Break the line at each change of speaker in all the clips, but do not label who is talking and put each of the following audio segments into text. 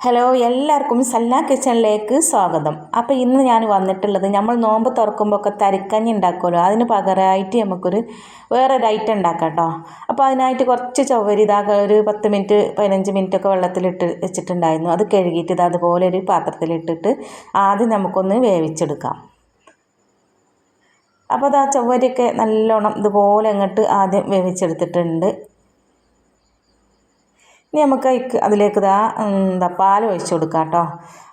Hello എല്ലാവർക്കും സല്ല കിച്ചണിലേക്ക് സ്വാഗതം. അപ്പോൾ ഇന്ന് ഞാൻ വന്നിട്ടുള്ളത് നമ്മൾ നോമ്പ് തുറക്കുമ്പോൾ ഒക്കെ തരിക്കഞ്ഞി ഉണ്ടാക്കുമല്ലോ. അതിന് പകരമായിട്ട് നമുക്കൊരു വേറൊരു ഐറ്റം ഉണ്ടാക്കാം കേട്ടോ. അപ്പോൾ അതിനായിട്ട് കുറച്ച് ചവരി ഇതാ ഒരു പത്ത് മിനിറ്റ് പതിനഞ്ച് മിനിറ്റ് ഒക്കെ വെള്ളത്തിലിട്ട് വെച്ചിട്ടുണ്ടായിരുന്നു. അത് കഴുകിയിട്ട് ഇത് അതുപോലെ ഒരു പാത്രത്തിലിട്ടിട്ട് ആദ്യം നമുക്കൊന്ന് വേവിച്ചെടുക്കാം. അപ്പോൾ അത് ആ ചവരിയൊക്കെ നല്ലോണം ഇതുപോലെ അങ്ങോട്ട് ആദ്യം വേവിച്ചെടുത്തിട്ടുണ്ട്. ഇനി നമുക്ക് അതിലേക്ക് ഇതാ എന്താ പാൽ ഒഴിച്ച് കൊടുക്കാം കേട്ടോ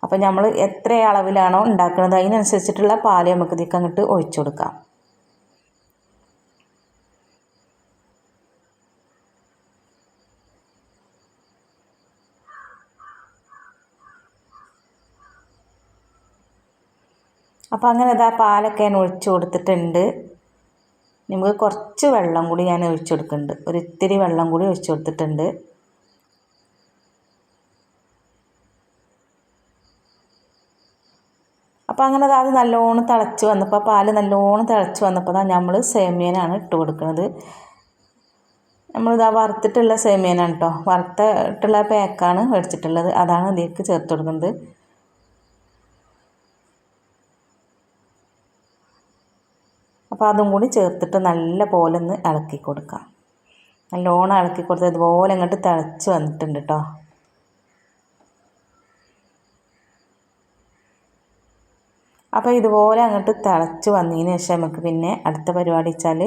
അപ്പോൾ നമ്മൾ എത്ര അളവിലാണോ ഉണ്ടാക്കുന്നത് അതിനനുസരിച്ചിട്ടുള്ള പാൽ നമുക്ക് ഇതിലേക്ക് അങ്ങോട്ട് ഒഴിച്ച് കൊടുക്കാം. അപ്പോൾ അങ്ങനെ ഇതാ പാലൊക്കെ ഞാൻ ഒഴിച്ച് കൊടുത്തിട്ടുണ്ട്. നമുക്ക് കുറച്ച് വെള്ളം കൂടി ഞാൻ ഒഴിച്ചു കൊടുക്കുന്നുണ്ട്. ഒരു ഇത്തിരി വെള്ളം കൂടി ഒഴിച്ചു കൊടുത്തിട്ടുണ്ട്. അപ്പോൾ അങ്ങനെ അത് നല്ലോണം തിളച്ച് വന്നപ്പോൾ പാൽ നല്ലോണം തിളച്ച് വന്നപ്പോൾ നമ്മൾ സേമിയനാണ് ഇട്ട് കൊടുക്കുന്നത് നമ്മളിതാ വറുത്തിട്ടുള്ള സേമിയനാണ് കേട്ടോ വറുത്തിട്ടുള്ള പാക്കാണ് മേടിച്ചിട്ടുള്ളത്. അതാണ് ഇതിലേക്ക് ചേർത്ത് കൊടുക്കുന്നത്. അപ്പോൾ അതും കൂടി ചേർത്തിട്ട് നല്ല പോലെ ഒന്ന് ഇളക്കി കൊടുക്കാം. നല്ലോണം ഇളക്കി കൊടുത്ത് ഇതുപോലെ അങ്ങോട്ട് തിളച്ച് വന്നിട്ടുണ്ട് കേട്ടോ അപ്പോൾ ഇതുപോലെ അങ്ങോട്ട് തിളച്ച് വന്നതിന് ശേഷം നമുക്ക് പിന്നെ അടുത്ത പരിപാടി വെച്ചാൽ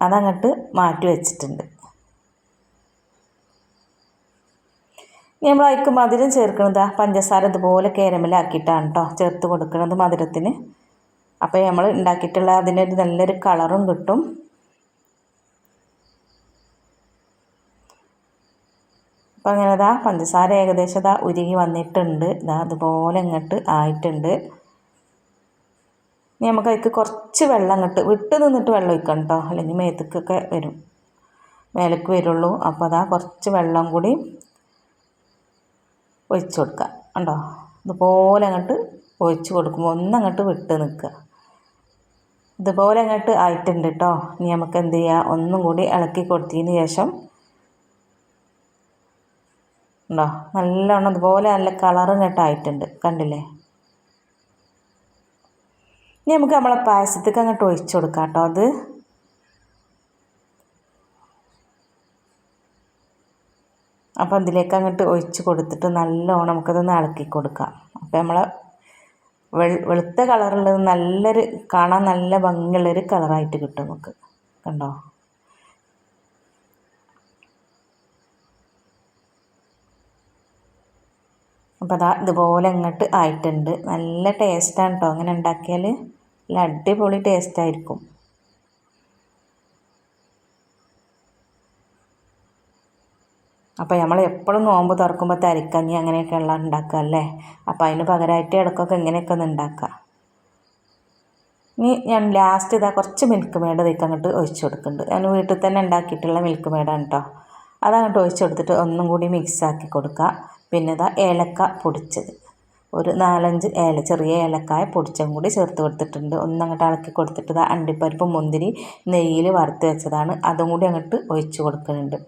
അതങ്ങോട്ട് മാറ്റി വെച്ചിട്ടുണ്ട്. നമ്മൾ അതിക്ക് മധുരം ചേർക്കുന്നത് പഞ്ചസാര ഇതുപോലെ കേരമലാക്കിയിട്ടാണ് കേട്ടോ ചേർത്ത് കൊടുക്കുന്നത് മധുരത്തിന്. അപ്പോൾ നമ്മൾ ഉണ്ടാക്കിയിട്ടുള്ള അതിനൊരു നല്ലൊരു കളറും കിട്ടും. അപ്പം അങ്ങനെ ഇതാ പഞ്ചസാര ഏകദേശം ഇതാ ഉരുകി വന്നിട്ടുണ്ട്. ഇതാ അതുപോലെ ഇങ്ങോട്ട് ആയിട്ടുണ്ട്. ഇനി നമുക്ക് അതിക്ക് കുറച്ച് വെള്ളം ഇങ്ങോട്ട് വിട്ട് നിന്നിട്ട് വെള്ളം ഒഴിക്കണം കേട്ടോ അല്ലെങ്കിൽ മേത്തക്കൊക്കെ വരും. മേലേക്ക് വരുള്ളൂ. അപ്പോൾ അതാ കുറച്ച് വെള്ളം കൂടി ഒഴിച്ചു കൊടുക്കുക ഉണ്ടോ ഇതുപോലെ അങ്ങോട്ട് ഒഴിച്ചു കൊടുക്കുമ്പോൾ ഒന്നങ്ങോട്ട് വിട്ട് നിൽക്കുക ഇതുപോലെ അങ്ങോട്ട് ആയിട്ടുണ്ട് കേട്ടോ ഇനി നമുക്ക് എന്ത് ചെയ്യുക ഒന്നും കൂടി ഇളക്കി കൊടുത്തതിന് ശേഷം ഉണ്ടോ നല്ലോണം അതുപോലെ നല്ല കളറും കേട്ടായിട്ടുണ്ട് കണ്ടില്ലേ? ഇനി നമുക്ക് നമ്മളെ പായസത്തേക്ക് അങ്ങോട്ട് ഒഴിച്ചു കൊടുക്കാം കേട്ടോ അത്. അപ്പോൾ അതിലേക്ക് അങ്ങോട്ട് ഒഴിച്ച് കൊടുത്തിട്ട് നല്ലോണം നമുക്കതൊന്ന് ഇളക്കി കൊടുക്കാം. അപ്പോൾ നമ്മളെ വെളുത്ത കളറുള്ളത് നല്ലൊരു കാണാൻ നല്ല ഭംഗിയുള്ളൊരു കളറായിട്ട് കിട്ടും നമുക്ക്. കണ്ടോ? അപ്പോൾ അതാ ഇതുപോലെ അങ്ങോട്ട് ആയിട്ടുണ്ട്. നല്ല ടേസ്റ്റാണ് കേട്ടോ അങ്ങനെ ഉണ്ടാക്കിയാൽ നല്ല അടിപൊളി ടേസ്റ്റായിരിക്കും അപ്പോൾ നമ്മൾ എപ്പോഴും നോമ്പ് തുറക്കുമ്പോൾ തരിക്കഞ്ഞി അങ്ങനെയൊക്കെയുള്ള ഉണ്ടാക്കുക അല്ലേ? അപ്പോൾ അതിന് പകരമായിട്ട് ഇടയ്ക്കൊക്കെ ഇങ്ങനെയൊക്കെ ഒന്ന് ഉണ്ടാക്കുക. ഇനി ഞാൻ ലാസ്റ്റ് ഇതാ കുറച്ച് മിൽക്ക് മേഡ് ഇതൊക്കെ അങ്ങോട്ട് ഒഴിച്ചു കൊടുക്കുന്നുണ്ട്. ഞാൻ വീട്ടിൽ തന്നെ ഉണ്ടാക്കിയിട്ടുള്ള മിൽക്ക് മേഡാണ് കേട്ടോ അതങ്ങോട്ട് ഒഴിച്ചു കൊടുത്തിട്ട് ഒന്നും കൂടി മിക്സ് ആക്കി കൊടുക്കുക. പിന്നെ ഇതാ ഏലക്ക പൊടിച്ചത്. ഒരു നാലഞ്ച് ഏല ചെറിയ ഏലക്കായ പൊടിച്ചും കൂടി ചേർത്ത് കൊടുത്തിട്ടുണ്ട്. ഒന്നങ്ങോട്ട് ഇളക്കി കൊടുത്തിട്ട് ഇതാ അണ്ടിപ്പരിപ്പ് മുന്തിരി നെയ്യിൽ വറുത്ത് വെച്ചതാണ്. അതും കൂടി അങ്ങോട്ട് ഒഴിച്ചു കൊടുക്കുന്നുണ്ട്.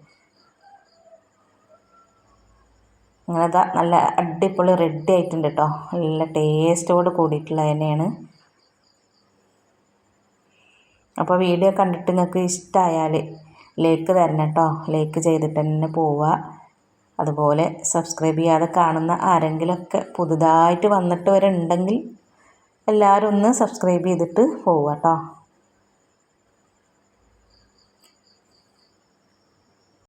അങ്ങനെ ഇതാ നല്ല അടിപൊളി റെഡി ആയിട്ടുണ്ട് കേട്ടോ നല്ല ടേസ്റ്റോട് കൂടിയിട്ടുള്ളത് തന്നെയാണ്. അപ്പോൾ വീഡിയോ കണ്ടിട്ട് നിങ്ങൾക്ക് ഇഷ്ടമായാൽ ലൈക്ക് തരണം കേട്ടോ ലൈക്ക് ചെയ്തിട്ട് തന്നെ പോവുക അതുപോലെ സബ്സ്ക്രൈബ് ചെയ്യാതെ കാണുന്ന ആരെങ്കിലുമൊക്കെ പുതുതായിട്ട് വന്നിട്ട് വരെ ഉണ്ടെങ്കിൽ എല്ലാവരും ഒന്ന് സബ്സ്ക്രൈബ് ചെയ്തിട്ട് പോവുക കേട്ടോ